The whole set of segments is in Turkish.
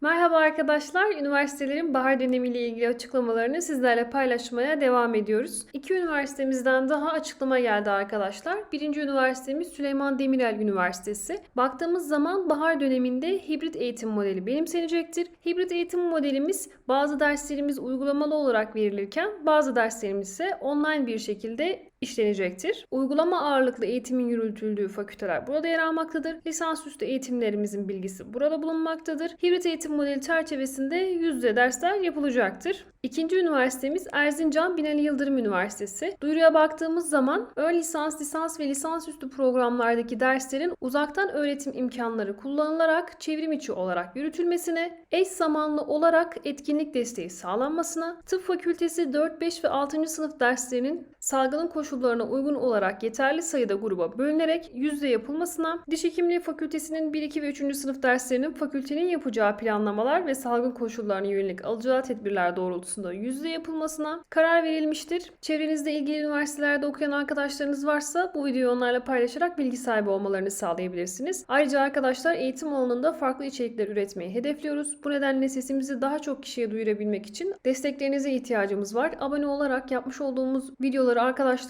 Merhaba arkadaşlar. Üniversitelerin bahar dönemiyle ilgili açıklamalarını sizlerle paylaşmaya devam ediyoruz. İki üniversitemizden daha açıklama geldi arkadaşlar. Birinci üniversitemiz Süleyman Demirel Üniversitesi. Baktığımız zaman bahar döneminde hibrit eğitim modeli benimsenecektir. Hibrit eğitim modelimiz bazı derslerimiz uygulamalı olarak verilirken bazı derslerimiz ise online bir şekilde işlenecektir. Uygulama ağırlıklı eğitimin yürütüldüğü fakülteler burada yer almaktadır. Lisansüstü eğitimlerimizin bilgisi burada bulunmaktadır. Hibrit eğitim modeli çerçevesinde yüzde dersler yapılacaktır. İkinci üniversitemiz Erzincan Binali Yıldırım Üniversitesi. Duyuruya baktığımız zaman ön lisans, lisans ve lisansüstü programlardaki derslerin uzaktan öğretim imkanları kullanılarak çevrim içi olarak yürütülmesine, eş zamanlı olarak etkinlik desteği sağlanmasına, tıp fakültesi 4, 5 ve 6. sınıf derslerinin salgının koşullarına uygun olarak yeterli sayıda gruba bölünerek yüzde yapılmasına, diş hekimliği fakültesinin 1, 2 ve 3. sınıf derslerinin fakültenin yapacağı planlamalar ve salgın koşullarına yönelik alacağı tedbirler doğrultusunda yüzde yapılmasına karar verilmiştir. Çevrenizde ilgili üniversitelerde okuyan arkadaşlarınız varsa bu videoyu onlarla paylaşarak bilgi sahibi olmalarını sağlayabilirsiniz. Ayrıca arkadaşlar eğitim alanında farklı içerikler üretmeyi hedefliyoruz. Bu nedenle sesimizi daha çok kişiye duyurabilmek için desteklerinize ihtiyacımız var. Abone olarak yapmış olduğumuz videoları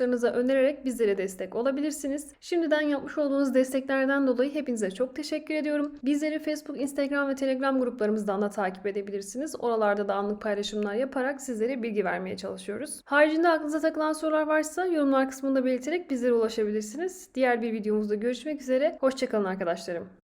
arkadaşlarınıza önererek bizlere destek olabilirsiniz. Şimdiden yapmış olduğunuz desteklerden dolayı hepinize çok teşekkür ediyorum. Bizleri Facebook, Instagram ve Telegram gruplarımızdan da takip edebilirsiniz. Oralarda da anlık paylaşımlar yaparak sizlere bilgi vermeye çalışıyoruz. Haricinde aklınıza takılan sorular varsa yorumlar kısmında belirterek bizlere ulaşabilirsiniz. Diğer bir videomuzda görüşmek üzere. Hoşçakalın arkadaşlarım.